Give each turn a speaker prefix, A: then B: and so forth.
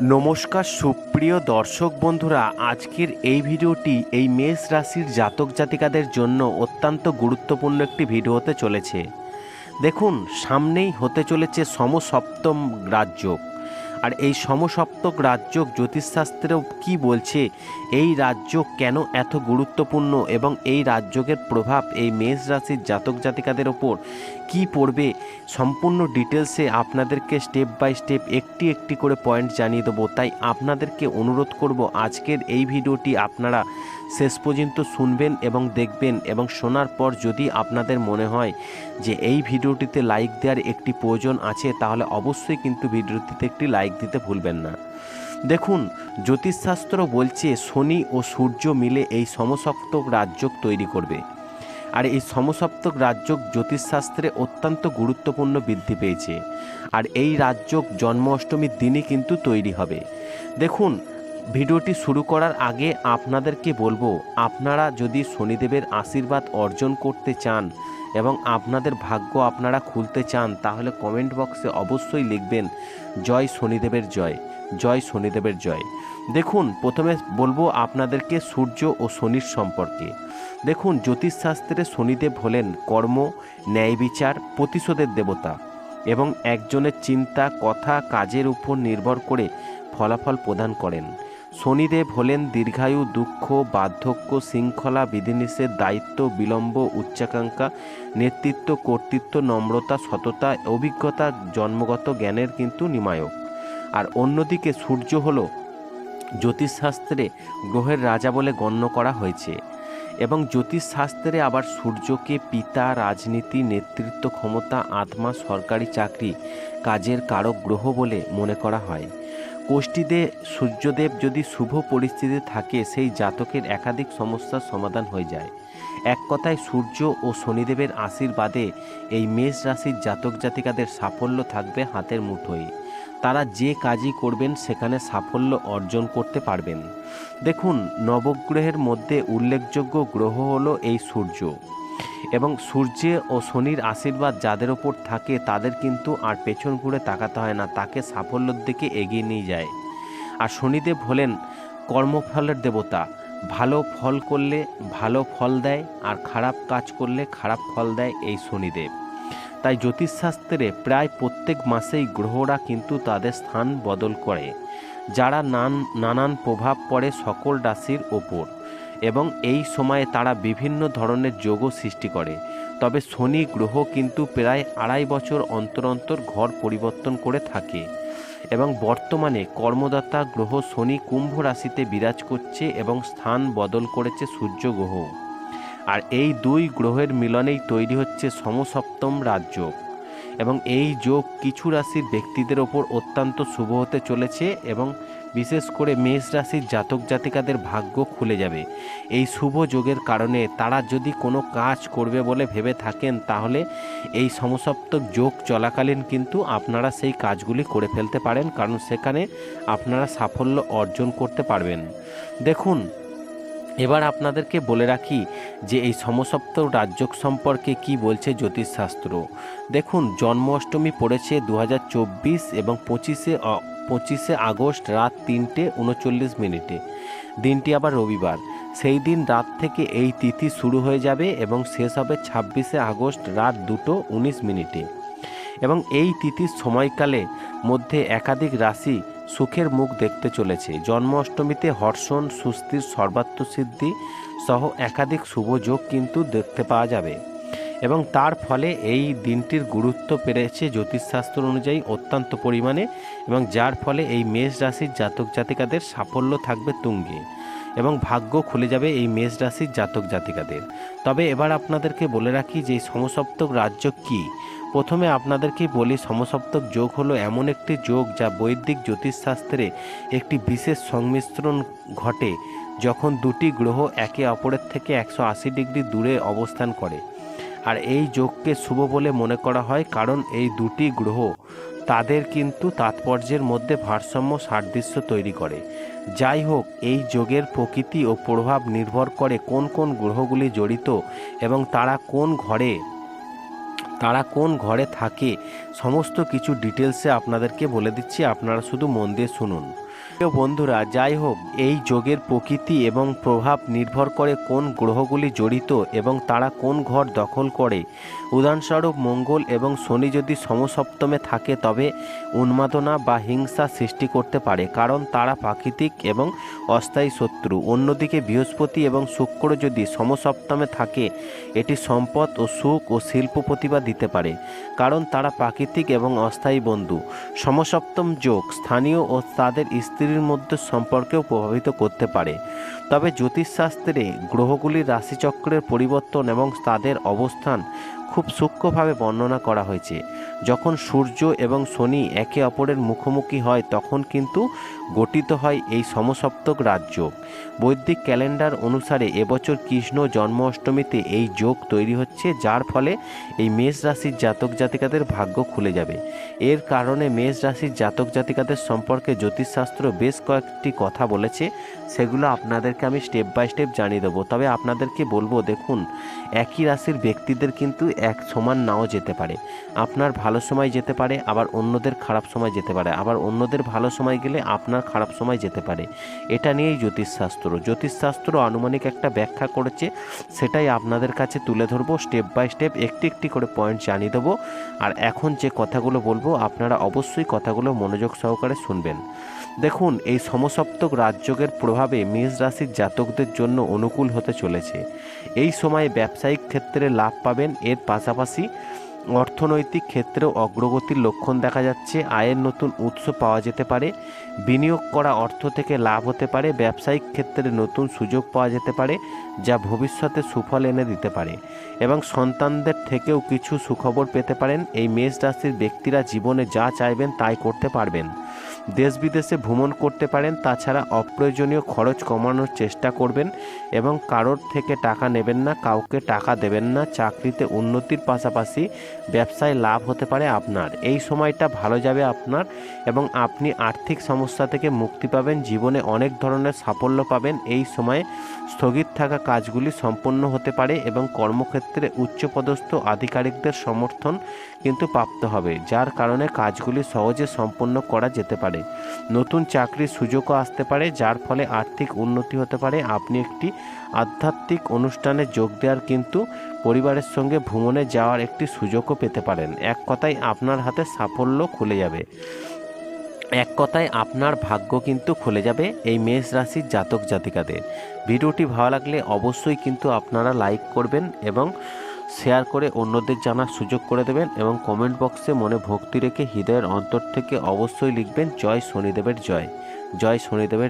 A: নমস্কার সুপ্রিয় দর্শক বন্ধুরা, আজকের এই ভিডিওটি এই মেষ রাশির জাতক জাতিকাদের জন্য অত্যন্ত গুরুত্বপূর্ণ একটি ভিডিও হতে চলেছে। দেখুন, সামনেই হতে চলেছে সমসপ্তম রাজযোগ আর এই সমসপ্তক রাজযোগ জ্যোতিষশাস্ত্রেও কি বলছে, এই রাজযোগ কেন এত গুরুত্বপূর্ণ এবং এই রাজযোগের প্রভাব এই মেষ রাশির জাতক জাতিকাদের ওপর কি পড়বে সম্পূর্ণ ডিটেলসে আপনাদেরকে স্টেপ বাই স্টেপ একটি একটি করে পয়েন্ট জানিয়ে দেবো। তাই আপনাদেরকে অনুরোধ করব আজকের এই ভিডিওটি আপনারা শেষ পর্যন্ত শুনবেন এবং দেখবেন এবং শোনার পর যদি আপনাদের মনে হয় যে এই ভিডিওটিতে লাইক দেওয়ার একটি প্রয়োজন আছে, তাহলে অবশ্যই কিন্তু ভিডিওটিতে একটি লাইক দিতে ভুলবেন না। দেখুন, জ্যোতিষশাস্ত্র বলছে শনি ও সূর্য মিলে এই সমসপ্তক রাজযোগ তৈরি করবে। আর এই সমসপ্তক রাজযোগ জ্যোতিষশাস্ত্রে অত্যন্ত গুরুত্বপূর্ণ বৃদ্ধি পেয়েছে। আর এই রাজযোগ জন্ম অষ্টমীর দিনই কিন্তু তৈরি হবে। দেখুন, ভিডিওটি শুরু করার আগে আপনাদেরকে বলব, আপনারা যদি শনিদেবের আশীর্বাদ অর্জন করতে চান এবং আপনাদের ভাগ্য আপনারা খুলতে চান, তাহলে কমেন্ট বক্সে অবশ্যই লিখবেন, জয় শনিদেবের জয় জয় শনিদেবের জয়। দেখুন, প্রথমে বলব আপনাদেরকে সূর্য ও শনির সম্পর্কে। দেখুন, জ্যোতিষশাস্ত্রে শনিদেব হলেন কর্ম, ন্যায় বিচার, প্রতিশোধের দেবতা এবং একজনের চিন্তা, কথা, কাজের উপর নির্ভর করে ফলাফল প্রদান করেন। শনিদেব হলেন দীর্ঘায়ু, দুঃখ, বার্ধক্য, শৃঙ্খলা, বিধিনিষেধ, দায়িত্ব, বিলম্ব, উচ্চাকাঙ্ক্ষা, নেতৃত্ব, কর্তৃত্ব, নম্রতা, সততা, অভিজ্ঞতা, জন্মগত জ্ঞানের কিন্তু নিমায়ক। আর অন্যদিকে সূর্য হল জ্যোতিষশাস্ত্রে গ্রহের রাজা বলে গণ্য করা হয়েছে। এবং জ্যোতিষশাস্ত্রে আবার সূর্যকে পিতা, রাজনীতি, নেতৃত্ব ক্ষমতা, আত্মা, সরকারি চাকরি, কাজের কারক গ্রহ বলে মনে করা হয়। কোষ্ঠীতে সূর্যদেব যদি শুভ পরিস্থিতি থাকে, সেই জাতকের একাধিক সমস্যার সমাধান হয়ে যায়। এক কথায়, সূর্য ও শনিদেবের আশীর্বাদে এই মেষ রাশির জাতক জাতিকাদের সাফল্য থাকবে হাতের মুঠোয়। তারা যে কাজই করবেন সেখানে সাফল্য অর্জন করতে পারবেন। দেখুন, নবগ্রহের মধ্যে উল্লেখযোগ্য গ্রহ হলো এই সূর্য। এবং সূর্য ও শনির আশীর্বাদ যাদের ওপর থাকে তাদের কিন্তু আর পেছন ঘুরে তাকাতে হয় না, তাকে সাফল্যের দিকে এগিয়ে নিয়ে যায়। আর শনিদেব হলেন কর্মফলের দেবতা। ভালো ফল করলে ভালো ফল দেয়, আর খারাপ কাজ করলে খারাপ ফল দেয় এই শনিদেব। তাই জ্যোতিষশাস্ত্রে প্রায় প্রত্যেক মাসেই গ্রহরা কিন্তু তাদের স্থান বদল করে, যারা নান, নানান প্রভাব পড়ে সকল রাশির ওপর। এবং এই সময়ে তারা বিভিন্ন ধরনের যোগও সৃষ্টি করে। তবে শনি গ্রহ কিন্তু প্রায় আড়াই বছর অন্তর অন্তর ঘর পরিবর্তন করে থাকে। এবং বর্তমানে কর্মদাতা গ্রহ শনি কুম্ভ রাশিতে বিরাজ করছে এবং স্থান বদল করেছে সূর্য গ্রহ। আর এই দুই গ্রহের মিলনেই তৈরি হচ্ছে সমসপ্তম রাজযোগ। এবং এই যোগ কিছু রাশির ব্যক্তিদের ওপর অত্যন্ত শুভ হতে চলেছে এবং বিশেষ করে মেষ রাশির জাতক জাতিকাদের ভাগ্য খুলে যাবে। এই শুভ যোগের কারণে তারা যদি কোনো কাজ করবে বলে ভেবে থাকেন, তাহলে এই সমসপ্তক যোগ চলাকালীন কিন্তু আপনারা সেই কাজগুলি করে ফেলতে পারেন, কারণ সেখানে আপনারা সাফল্য অর্জন করতে পারবেন। দেখুন এবার আপনাদেরকে বলে রাখি যে এই সমসপ্ত রাজ্যক সম্পর্কে কি বলছে জ্যোতিষশাস্ত্র। দেখুন, জন্মাষ্টমী পড়েছে দু হাজার চব্বিশ এবং পঁচিশে পঁচিশে আগস্ট রাত তিনটে উনচল্লিশ মিনিটে। দিনটি আবার রবিবার। সেই দিন রাত থেকে এই তিথি শুরু হয়ে যাবে এবং শেষ হবে ছাব্বিশে আগস্ট রাত দুটো উনিশ মিনিটে। এবং এই তিথির সময়কালে মধ্যে একাধিক রাশি সুখের মুখ দেখতে চলেছে। জন্ম অষ্টমীতে হর্ষণ, সুস্থির সর্বাত্মসিদ্ধি সহ একাধিক শুভ যোগ কিন্তু দেখতে পাওয়া যাবে। এবং তার ফলে এই দিনটির গুরুত্ব পেরেছে জ্যোতিষশাস্ত্র অনুযায়ী অত্যন্ত পরিমাণে এবং যার ফলে এই মেষ রাশির জাতক জাতিকাদের সাফল্য থাকবে তুঙ্গে এবং ভাগ্য খুলে যাবে এই মেষ রাশির জাতক জাতিকাদের। তবে এবার আপনাদেরকে বলে রাখি যে সমসপ্তক রাজ্য কী? প্রথমে আপনাদেরকে বলি, সমসপ্তক যোগ হলো এমন একটি যোগ যা বৈদিক জ্যোতিষশাস্ত্রে একটি বিশেষ সংমিশ্রণ ঘটে যখন দুটি গ্রহ একে অপরের থেকে একশো আশি ডিগ্রি দূরে অবস্থান করে। আর এই যোগকে শুভ বলে মনে করা হয় কারণ এই দুটি গ্রহ তাদের কিন্তু তাৎপর্যের মধ্যে ভারসাম্য সাদৃশ্য তৈরি করে। যাই হোক, এই যোগের প্রকৃতি ও প্রভাব নির্ভর করে কোন কোন গ্রহগুলি জড়িত এবং তারা কোন ঘরে তারা কোন ঘরে থাকে, সমস্ত কিছু ডিটেলসে আপনাদেরকে বলে দিচ্ছি, আপনারা শুধু মন দিয়ে শুনুন। প্রিয় বন্ধুরা, যাই হোক, এই যোগের প্রকৃতি এবং প্রভাব নির্ভর করে কোন গ্রহগুলি জড়িত এবং তারা কোন ঘর দখল করে। উদাহরণস্বরূপ, মঙ্গল এবং শনি যদি সমসপ্তমে থাকে, তবে উন্মাদনা বা হিংসা সৃষ্টি করতে পারে, কারণ তারা প্রাকৃতিক এবং অস্থায়ী শত্রু। অন্যদিকে, বৃহস্পতি এবং শুক্র যদি সমসপ্তমে থাকে, এটি সম্পদ ও সুখ ও শিল্প প্রতিভা দিতে পারে, কারণ তারা প্রাকৃতিক এবং অস্থায়ী বন্ধু। সমসপ্তম যোগ স্থানীয় ও তাদের স্ত্রীর মধ্যে সম্পর্কেও প্রভাবিত করতে পারে। তবে জ্যোতিষশাস্ত্রে গ্রহগুলির রাশিচক্রের পরিবর্তন এবং তাদের অবস্থান খুব সূক্ষ্মভাবে বর্ণনা করা হয়েছে। যখন সূর্য এবং শনি একে অপরের মুখোমুখি হয়, তখন কিন্তু গঠিত হয় এই সমসপ্তক রাজ্য। বৈদিক ক্যালেন্ডার অনুসারে এবছর কৃষ্ণ জন্মাষ্টমীতে এই যোগ তৈরি হচ্ছে, যার ফলে এই মেষ রাশির জাতক জাতিকাদের ভাগ্য খুলে যাবে। এর কারণে মেষ রাশির জাতক জাতিকাদের সম্পর্কে জ্যোতিষশাস্ত্র বেশ কয়েকটি কথা বলেছে, সেগুলো আপনাদেরকে আমি স্টেপ বাই স্টেপ জানিয়ে দেবো। তবে আপনাদেরকে বলব, দেখুন, একই রাশির ব্যক্তিদের কিন্তু এক সমান নাও যেতে পারে। আপনার ভালো সময় যেতে পারে, আবার অন্যদের খারাপ সময় যেতে পারে। আবার অন্যদের ভালো সময় গেলে আপনার খারাপ সময় যেতে পারে। এটা নিয়েই জ্যোতিষশাস্ত্র। জ্যোতিষশাস্ত্র আনুমানিক একটা ব্যাখ্যা করেছে। সেটাই আপনাদের কাছে তুলে ধরবো স্টেপ বাই স্টেপ একটি একটি করে পয়েন্ট জানিয়ে দেবো। আর এখন যে কথাগুলো বলব, আপনারা অবশ্যই কথাগুলো মনোযোগ সহকারে শুনবেন। দেখুন, এই সমসপ্তক রাজযোগের প্রভাবে মেষ রাশির জাতকদের জন্য অনুকূল হতে চলেছে। এই সময়ে ব্যবসায়িক ক্ষেত্রে লাভ পাবেন, এর পাশাপাশি অর্থনৈতিক ক্ষেত্রেও অগ্রগতির লক্ষণ দেখা যাচ্ছে, আয়ের নতুন উৎস পাওয়া যেতে পারে, বিনিয়োগ করা অর্থ থেকে লাভ হতে পারে, ব্যবসায়িক ক্ষেত্রে নতুন সুযোগ পাওয়া যেতে পারে, যা ভবিষ্যতে সুফল এনে দিতে পারে এবং সন্তানদের থেকেও কিছু সুখবর পেতে পারেন। এই মেষ রাশির ব্যক্তিরা জীবনে যা চাইবেন তাই করতে পারবেন। দেশ বিদেশে ভ্রমণ করতে পারেন, তাছাড়া অপ্রয়োজনীয় খরচ কমানোর চেষ্টা করবেন এবং কারোর থেকে টাকা নেবেন না, কাউকে টাকা দেবেন না, চাকরিতে উন্নতির পাশাপাশি ব্যবসায় লাভ হতে পারে আপনার। এই সময়টা ভালো যাবে আপনার এবং আপনি আর্থিক সমস্যা থেকে মুক্তি পাবেন, জীবনে অনেক ধরনের সাফল্য পাবেন। এই সময়ে স্থগিত থাকা কাজগুলি সম্পন্ন হতে পারে এবং কর্মক্ষেত্রে উচ্চপদস্থ আধিকারিকদের সমর্থন কিন্তু প্রাপ্ত হবে, যার কারণে কাজগুলি সহজে সম্পন্ন করা যেতে পারে নতুন চাকরির সুযোগও আসতে পারে, যার ফলে আর্থিক উন্নতি হতে পারে। আপনি একটি আধ্যাত্মিক অনুষ্ঠানে যোগ দেওয়ার কিন্তু পরিবারের সঙ্গে ভ্রমণে যাওয়ার একটি সুযোগও পেতে পারেন। এক কথায় আপনার হাতে সাফল্য খুলে যাবে। এক কথায় আপনার ভাগ্য কিন্তু খুলে যাবে এই মেষ রাশির জাতক জাতিকাদের। ভিডিওটি ভালো লাগলে অবশ্যই কিন্তু আপনারা লাইক করবেন এবং শেয়ার করে অন্যদের জানার সুযোগ করে দেবেন এবং কমেন্ট বক্সে মনে ভক্তি রেখে হৃদয়ের অন্তর থেকে অবশ্যই লিখবেন, জয় শনিদেবের জয়। জয় শনিদেবের